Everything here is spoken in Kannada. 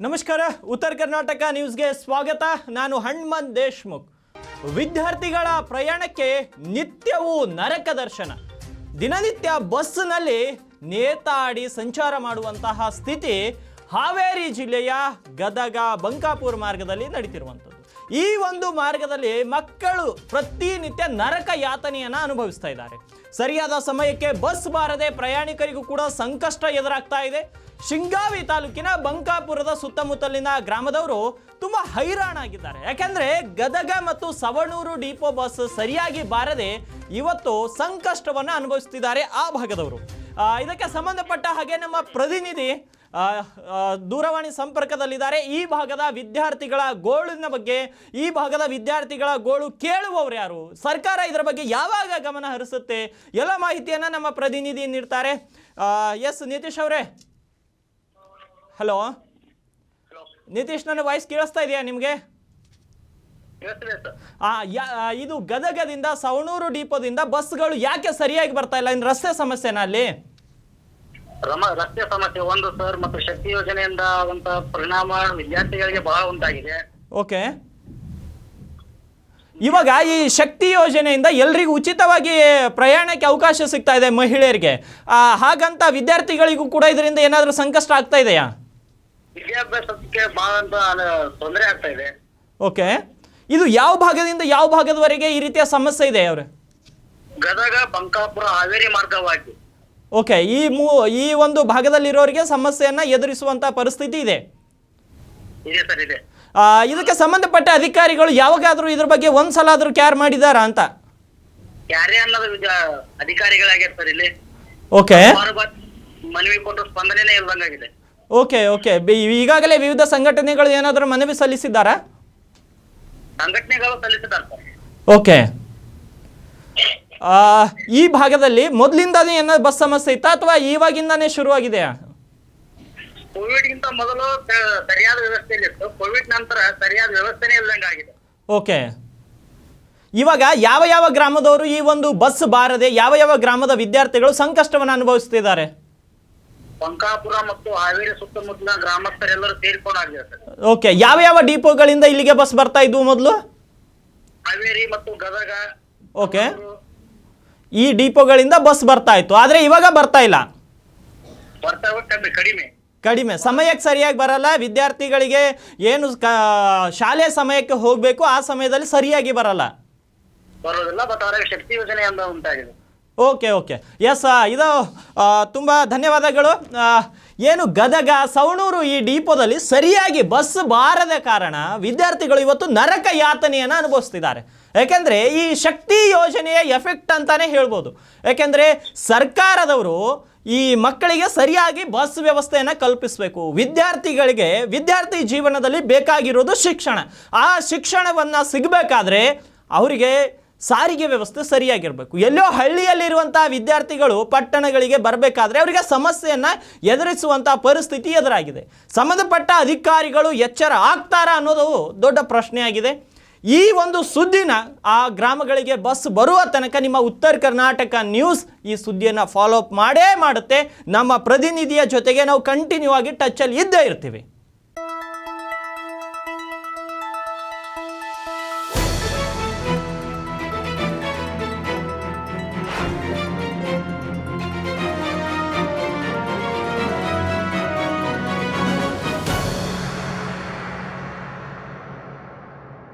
ನಮಸ್ಕಾರ, ಉತ್ತರ ಕರ್ನಾಟಕ ನ್ಯೂಸ್ಗೆ ಸ್ವಾಗತ. ನಾನು ಹಣ್ಮನ್ ದೇಶ್ಮುಖ್. ವಿದ್ಯಾರ್ಥಿಗಳ ಪ್ರಯಾಣಕ್ಕೆ ನಿತ್ಯವೂ ನರಕ ದರ್ಶನ. ದಿನನಿತ್ಯ ಬಸ್ನಲ್ಲಿ ನೇತಾಡಿ ಸಂಚಾರ ಮಾಡುವಂತಹ ಸ್ಥಿತಿ ಹಾವೇರಿ ಜಿಲ್ಲೆಯ ಗದಗ ಬಂಕಾಪುರ ಮಾರ್ಗದಲ್ಲಿ ನಡೀತಿರುವಂಥದ್ದು. ಈ ಒಂದು ಮಾರ್ಗದಲ್ಲಿ ಮಕ್ಕಳು ಪ್ರತಿನಿತ್ಯ ನರಕ ಯಾತನೆಯನ್ನು ಅನುಭವಿಸ್ತಾ ಇದ್ದಾರೆ. ಸರಿಯಾದ ಸಮಯಕ್ಕೆ ಬಸ್ ಬಾರದೆ ಪ್ರಯಾಣಿಕರಿಗೂ ಕೂಡ ಸಂಕಷ್ಟ ಎದುರಾಗ್ತಾ ಇದೆ. ಶಿಂಗಾವಿ ತಾಲೂಕಿನ ಬಂಕಾಪುರದ ಸುತ್ತಮುತ್ತಲಿನ ಗ್ರಾಮದವರು ತುಂಬಾ ಹೈರಾಣಾಗಿದ್ದಾರೆ. ಯಾಕೆಂದ್ರೆ ಗದಗ ಮತ್ತು ಸವಣೂರು ಡಿಪೋ ಬಸ್ ಸರಿಯಾಗಿ ಬಾರದೆ ಇವತ್ತು ಸಂಕಷ್ಟವನ್ನು ಅನುಭವಿಸ್ತಿದ್ದಾರೆ ಆ ಭಾಗದವರು. ಇದಕ್ಕೆ ಸಂಬಂಧಪಟ್ಟ ಹಾಗೆ ನಮ್ಮ ಪ್ರತಿನಿಧಿ ದೂರವಾಣಿ ಸಂಪರ್ಕದಲ್ಲಿದ್ದಾರೆ. ಈ ಭಾಗದ ವಿದ್ಯಾರ್ಥಿಗಳ ಗೋಳಿನ ಬಗ್ಗೆ, ಈ ಭಾಗದ ವಿದ್ಯಾರ್ಥಿಗಳ ಗೋಳು ಕೇಳುವವರು ಯಾರು? ಸರ್ಕಾರ ಇದರ ಬಗ್ಗೆ ಯಾವಾಗ ಗಮನ ಹರಿಸುತ್ತೆ? ಎಲ್ಲ ಮಾಹಿತಿಯನ್ನು ನಮ್ಮ ಪ್ರತಿನಿಧಿ ನೀಡ್ತಾರೆ. ಎಸ್, ನಿತೀಶ್ ಅವರೇ. ಹಲೋ ನಿತೀಶ್, ನನ್ನ ವಾಯ್ಸ್ ಕೇಳಿಸ್ತಾ ಇದೆಯಾ ನಿಮಗೆ ಕೇಳ್ತಿದೆ ಸರ್ ಆ, ಯಾ- ಆ, ಇದು ಗದಗದಿಂದ ಸವಣೂರು ಡಿಪೋದಿಂದ ಬಸ್ಗಳು ಯಾಕೆ ಸರಿಯಾಗಿ ಬರ್ತಾ ಇಲ್ಲ? ಇನ್ನು ರಸ್ತೆ ಸಮಸ್ಯೆನಾ ಅಲ್ಲಿ ರಮ ರಸ್ತೆ ಸಮಸ್ಯೆ ಒಂದು ಸರ್ ಮತ್ತು ಶಕ್ತಿ ಯೋಜನೆಯಿಂದ ಪರಿಣಾಮ ವಿದ್ಯಾರ್ಥಿಗಳಿಗೆ ಬಹಳ ಉಂಟಾಗಿದೆ. ಓಕೆ. ಇವಾಗ ಈ ಶಕ್ತಿ ಯೋಜನೆಯಿಂದ ಎಲ್ರಿಗೂ ಉಚಿತವಾಗಿ ಪ್ರಯಾಣಕ್ಕೆ ಅವಕಾಶ ಸಿಗ್ತಾ ಇದೆ ಮಹಿಳೆಯರಿಗೆ. ಹಾಗಂತ ವಿದ್ಯಾರ್ಥಿಗಳಿಗೂ ಕೂಡ ಇದರಿಂದ ಏನಾದರೂ ಸಂಕಷ್ಟ ಆಗ್ತಾ ಇದೆಯಾ? ವಿದ್ಯಾಭ್ಯಾಸಕ್ಕೆ ಬಹಳ ತೊಂದರೆ ಆಗ್ತಾ ಇದೆ. ಓಕೆ. ಇದು ಯಾವ ಭಾಗದಿಂದ ಯಾವ ಭಾಗದವರೆಗೆ ಈ ರೀತಿಯ ಸಮಸ್ಯೆ ಇದೆ ಅವ್ರೆ? ಗದಗ ಬಂಕಾಪುರ ಹಾವೇರಿ ಮಾರ್ಗವಾಗಿ. ಓಕೆ ಈ ಮೂ ಈ ಒಂದು ಭಾಗದಲ್ಲಿರೋರಿಗೆ ಸಮಸ್ಯೆಯನ್ನು ಎದುರಿಸುವಂತ ಪರಿಸ್ಥಿತಿ ಇದೆ. ಇದೆ ಸರ್ ಇದೆ. ಆ, ಇದಕ್ಕೆ ಸಂಬಂಧಪಟ್ಟ ಅಧಿಕಾರಿಗಳು ಯಾವಾಗಾದರೂ ಇದ್ರ ಬಗ್ಗೆ ಒಂದ್ಸಲ ಆದ್ರೂ ಕ್ಯಾರ್ ಮಾಡಿದಾರಾ ಅಂತ? ಯಾರೇ ಅನ್ನೋದು ಅಧಿಕಾರಿಗಳಾಗ್ಯಾರ ಸರ್ ಇಲ್ಲಿ. ಓಕೆ ಸುಮಾರು ಬಾರಿ ಮನವಿ ಕೊಟ್ಟು ಸ್ಪಂದನೆನೇ ಇಲ್ದಂಗಾಗಿದೆ. ಓಕೆ ಓಕೆ ಈಗಾಗಲೇ ವಿವಿಧ ಸಂಘಟನೆಗಳು ಏನಾದರೂ ಮನವಿ ಸಲ್ಲಿಸಿದ್ದಾರಾ? ಸಂಘಟನೆಗಳು ಸಲ್ಲಿಸಿದ್ದಾರೆ ಓಕೆ. ಆ, ಈ ಭಾಗದಲ್ಲಿ ಮೊದಲಿಂದಾನೇ ಏನಾದ್ರು ಬಸ್ ಸಮಸ್ಯೆ ಇತ್ತಾ ಅಥವಾ ಇವಾಗಿಂದಾನೇ ಶುರುವಾಗಿದೆಯಾ ಕೋವಿಡ್ ಗಿಂತ ಮೊದಲು ಸರಿಯಾದ ವ್ಯವಸ್ಥೆಯಲ್ಲಿ ಇತ್ತು. ಕೋವಿಡ್ ನಂತರ ಸರಿಯಾದ ವ್ಯವಸ್ಥೆನೇ ಇಲ್ಲಂಗಾಗಿದೆ ಓಕೆ. ಇವಾಗ ಯಾವ ಯಾವ ಗ್ರಾಮದವರು ಈ ಒಂದು ಬಸ್ ಬಾರದೆ ಯಾವ ಯಾವ ಗ್ರಾಮದ ವಿದ್ಯಾರ್ಥಿಗಳು ಸಂಕಷ್ಟವನ್ನು ಅನುಭವಿಸ್ತಿದ್ದಾರೆ? ಬಂಕಾಪುರ ಮತ್ತು ಹಾವೇರಿ ಸುತ್ತಮುತ್ತಲ ಗ್ರಾಮಸ್ಥರೆಲ್ಲರೂ ಸೇರಿಕೊಂಡಾಗಿದೆ ಸರ್ ಓಕೆ ಯಾವ ಯಾವ ಡಿಪೋಗಳಿಂದ ಇಲ್ಲಿಗೆ ಬಸ್ ಬರ್ತಾ ಇದ್ವು ಮೊದಲು? ಹಾವೇರಿ ಮತ್ತು ಗದಗ ಓಕೆ ಈ ಡಿಪೋಗಳಿಂದ ಬಸ್ ಬರ್ತಾ ಇತ್ತು ಆದರೆ ಇವಾಗ ಬರ್ತಾ ಇಲ್ಲ. ಕಮ್ಮಿ ಕಡಿಮೆ. ಕಡಿಮೆ. ಸಮಯಕ್ಕೆ ಸರಿಯಾಗಿ ಬರಲ್ಲ ವಿದ್ಯಾರ್ಥಿಗಳಿಗೆ ಏನು ಕ ಶಾಲೆ ಸಮಯಕ್ಕೆ ಹೋಗಬೇಕು ಆ ಸಮಯದಲ್ಲಿ ಸರಿಯಾಗಿ ಬರಲ್ಲ. ಬರೋದಿಲ್ಲ ಬಟ್ ಅವರಿಗೆ ಶಕ್ತಿ ಯೋಜನೆ ಅಂತ ಉಂಟಾಗಿದೆ. Okay okay. ಎಸ್ ಇದು ತುಂಬ ಧನ್ಯವಾದಗಳು. ಏನು ಗದಗ, ಸವಣೂರು ಈ ಡಿಪೋದಲ್ಲಿ ಸರಿಯಾಗಿ ಬಸ್ ಬಾರದ ಕಾರಣ ವಿದ್ಯಾರ್ಥಿಗಳು ಇವತ್ತು ನರಕ ಯಾತನೆಯನ್ನು ಅನುಭವಿಸ್ತಿದ್ದಾರೆ. ಯಾಕೆಂದರೆ ಈ ಶಕ್ತಿ ಯೋಜನೆಯ ಎಫೆಕ್ಟ್ ಅಂತಲೇ ಹೇಳ್ಬೋದು. ಯಾಕೆಂದರೆ ಸರ್ಕಾರದವರು ಈ ಮಕ್ಕಳಿಗೆ ಸರಿಯಾಗಿ ಬಸ್ ವ್ಯವಸ್ಥೆಯನ್ನು ಕಲ್ಪಿಸಬೇಕು. ವಿದ್ಯಾರ್ಥಿಗಳಿಗೆ ವಿದ್ಯಾರ್ಥಿ ಜೀವನದಲ್ಲಿ ಬೇಕಾಗಿರೋದು ಶಿಕ್ಷಣ. ಆ ಶಿಕ್ಷಣವನ್ನು ಸಿಗಬೇಕಾದ್ರೆ ಅವರಿಗೆ ಸಾರಿಗೆ ವ್ಯವಸ್ಥೆ ಸರಿಯಾಗಿರಬೇಕು. ಎಲ್ಲೋ ಹಳ್ಳಿಯಲ್ಲಿರುವಂಥ ವಿದ್ಯಾರ್ಥಿಗಳು ಪಟ್ಟಣಗಳಿಗೆ ಬರಬೇಕಾದ್ರೆ ಅವರಿಗೆ ಸಮಸ್ಯೆಯನ್ನು ಎದುರಿಸುವಂಥ ಪರಿಸ್ಥಿತಿ ಎದುರಾಗಿದೆ. ಸಂಬಂಧಪಟ್ಟ ಅಧಿಕಾರಿಗಳು ಎಚ್ಚರ ಆಗ್ತಾರಾ ಅನ್ನೋದು ದೊಡ್ಡ ಪ್ರಶ್ನೆಯಾಗಿದೆ. ಈ ಒಂದು ಸುದ್ದಿನ ಆ ಗ್ರಾಮಗಳಿಗೆ ಬಸ್ ಬರುವ ತನಕ ನಿಮ್ಮ ಉತ್ತರ ಕರ್ನಾಟಕ ನ್ಯೂಸ್ ಈ ಸುದ್ದಿಯನ್ನು ಫಾಲೋ ಅಪ್ ಮಾಡೇ ಮಾಡುತ್ತೆ. ನಮ್ಮ ಪ್ರತಿನಿಧಿಯ ಜೊತೆಗೆ ನಾವು ಕಂಟಿನ್ಯೂ ಆಗಿ ಟಚ್ಚಲ್ಲಿ ಇದ್ದೇ ಇರ್ತೀವಿ.